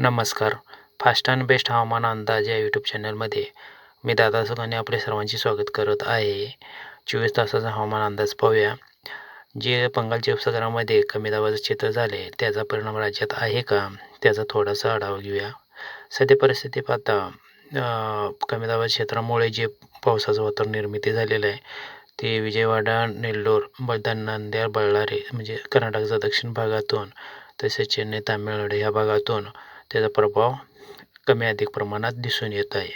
नमस्कार. Fast and best हवामान अंदाज या यूट्यूब चॅनलमध्ये मी दादा सुखाने आपले सर्वांचे स्वागत करत आहे. चोवीस तासाचा हवामान अंदाज पाहूया. जे बंगालच्या उपसागरामध्ये कमी दाबाचं क्षेत्र झाले त्याचा परिणाम राज्यात आहे का? त्याचा थोडासा आढावा घेऊया. सध्या परिस्थिती पाहता कमी दाबाच्या क्षेत्रामुळे जे पावसाचं वातावरण निर्मिती झालेलं आहे ते विजयवाडा नेल्लोर बलदान नांद्यार बळ्ळारी म्हणजे कर्नाटकच्या दक्षिण भागातून तसेच चेन्नई तामिळनाडू ह्या भागातून त्याचा प्रभाव कमी अधिक प्रमाणात दिसून येत आहे.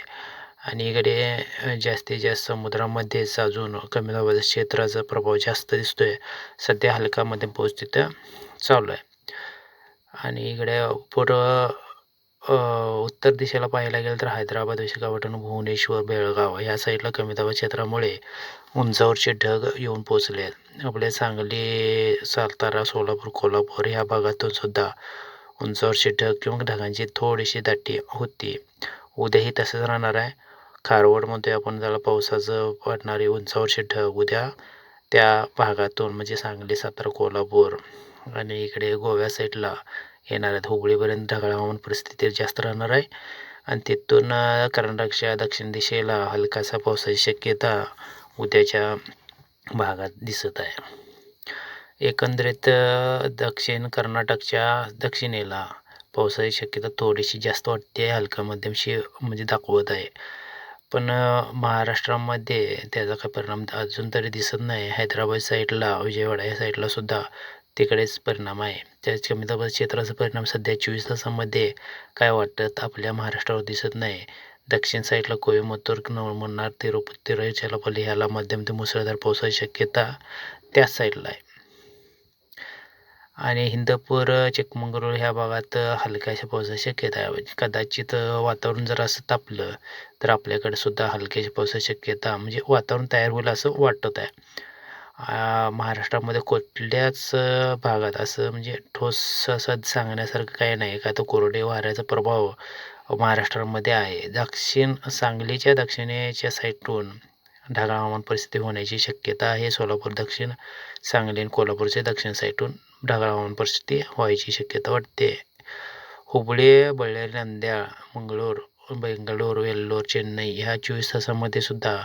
आणि इकडे जास्तीत जास्त समुद्रामध्येच अजून कमी दाबाच्या क्षेत्राचा प्रभाव जास्त दिसतो आहे सध्या हलका मध्यम पाऊस तिथं चालू आहे. आणि इकडे पुढं उत्तर दिशेला पाहायला गेलं तर हैदराबाद विशाखापट्टणम भुवनेश्वर बेळगाव ह्या साईडला कमी दाबा क्षेत्रामुळे उंचावरचे ढग येऊन पोचले आहेत. आपले सांगली सातारा सोलापूर कोल्हापूर ह्या भागातून सुद्धा उंचावरचे ढग किंवा ढगांची थोडीशी दाटी होती. उद्याही तसंच राहणार आहे. खारवडमध्ये आपण त्याला पावसाचं पडणारे उंचावरचे ढग. उद्या त्या भागातून म्हणजे सांगली सातारा कोल्हापूर आणि इकडे गोव्या साईडला येणार आहेत. हुबळीपर्यंत ढगाळ हवामान परिस्थिती जास्त राहणार आहे. आणि तिथून कर्नाटकच्या दक्षिण दिशेला हलकासा पावसाची शक्यता उद्याच्या भागात दिसत आहे. एकंदरीत दक्षिण कर्नाटकच्या दक्षिणेला पावसाची शक्यता थोडीशी जास्त वाटते हलका मध्यमशी म्हणजे दाखवत आहे. पण महाराष्ट्रामध्ये त्याचा काही परिणाम अजून तरी दिसत नाही. हैदराबाद साईडला विजयवाडा या साईडला सुद्धा तिकडेच परिणाम आहे. त्याच कमी दाबाच्या क्षेत्राचा परिणाम सध्या चोवीस तासामध्ये काय वाटत आपल्या महाराष्ट्रावर दिसत नाही. दक्षिण साईडला कोयमतूर मन्नार तिरुपती तिरुचिरापल्ली ह्याला मध्यम ते मुसळधार पावसाची शक्यता त्याच साईडला आहे. आणि हिंदपूर चिकमंगळूर ह्या भागात हलक्याशा पावसाची शक्यता आहे. म्हणजे कदाचित वातावरण जर असं तापलं तर आपल्याकडे सुद्धा हलक्याशा पावसाची शक्यता म्हणजे वातावरण तयार होईल असं वाटत आहे. महाराष्ट्रामध्ये कुठल्याच भागात असं म्हणजे ठोस असं सांगण्यासारखं काही नाही. का तर कोरडे वाऱ्याचा प्रभाव महाराष्ट्रामध्ये आहे. दक्षिण सांगलीच्या दक्षिणेच्या साईडून ढगाळ हवामान परिस्थिती होण्याची शक्यता आहे. सोलापूर दक्षिण सांगली आणि कोल्हापूरच्या दक्षिण साईडून ढगाळ हवामान परिस्थिती व्हायची शक्यता वाटते. हुबळी बळ्ळारी नांद्याळ मंगळूर बेंगळूर वेल्लोर चेन्नई ह्या चोवीस तासामध्ये सुद्धा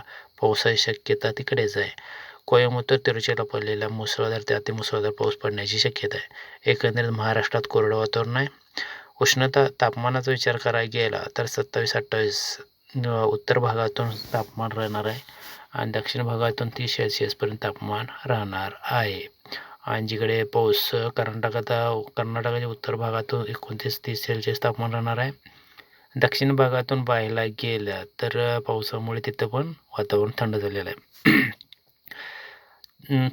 पावसाची शक्यता तिकडेच आहे. कोयमुत्तर तिरुचिरापल्लीला मुसळधार ते अतिमुसळधार पाऊस पडण्याची शक्यता आहे. एकंदरीत महाराष्ट्रात कोरडं वातावरण आहे. उष्णता तापमानाचा विचार करायला गेला तर सत्तावीस अठ्ठावीस उत्तर भागातून तापमान राहणार आहे. आणि दक्षिण भागातून तीस सेल्सिअसपर्यंत तापमान राहणार आहे. आणि जिकडे पाऊस कर्नाटकात कर्नाटकाच्या उत्तर भागातून एकोणतीस तीस सेल्सिअस तापमान राहणार आहे. दक्षिण भागातून पाहायला गेलं तर पावसामुळे तिथं पण वातावरण थंड झालेलं आहे.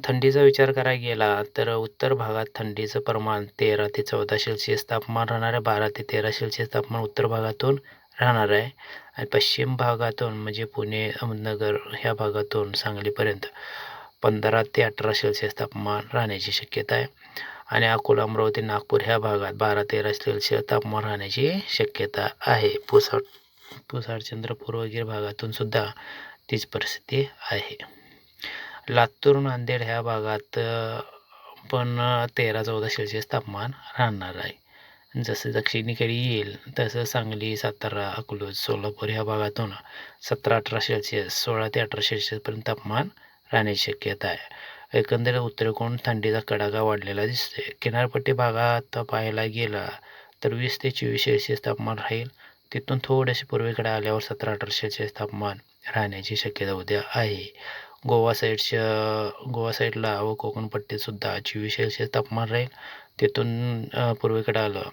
थंडीचा विचार करायला गेला तर उत्तर भागात थंडीचं प्रमाण तेरा ते चौदा सेल्सिअस तापमान राहणार आहे. बारा ते तेरा सेल्सिअस तापमान उत्तर भागातून राहणार आहे. आणि पश्चिम भागातून म्हणजे पुणे अहमदनगर ह्या भागातून सांगलीपर्यंत पंधरा ते अठरा सेल्सिअस तापमान राहण्याची शक्यता आहे. आणि अकोला अमरावती नागपूर ह्या भागात बारा तेरा सेल्सिअस तापमान राहण्याची शक्यता आहे. पुसाड पुसाड चंद्रपूर वगैरे भागातून सुद्धा तीच परिस्थिती आहे. लातूर नांदेड ह्या भागात पण तेरा चौदा सेल्सिअस तापमान राहणार आहे. जसं दक्षिणेकडे येईल तसं सांगली सातारा अकलूज सोलापूर ह्या भागातून सतरा अठरा सेल्सिअस सोळा ते अठरा सेल्सिअसपर्यंत तापमान राहण्याची शक्यता आहे. एकंदरीत उत्तरेकडून थंडीचा कडाका वाढलेला दिसते किनारपट्टी भागात पाहायला गेला तर वीस ते चोवीस सेल्सिअस तापमान राहील. तिथून थोडेसे पूर्वेकडे आल्यावर सतरा अठरा सेल्सिअस तापमान राहण्याची शक्यता उद्या आहे. गोवा साईडच्या गोवा साईडला व कोकणपट्टीतसुद्धा चोवीस सेल्सिअस तापमान राहील. तिथून पूर्वेकडे आलं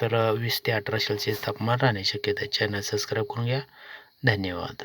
तर वीस ते अठरा सेल्सिअस तापमान राहण्याची शक्यता आहे. चॅनल सबस्क्राईब करून घ्या. धन्यवाद.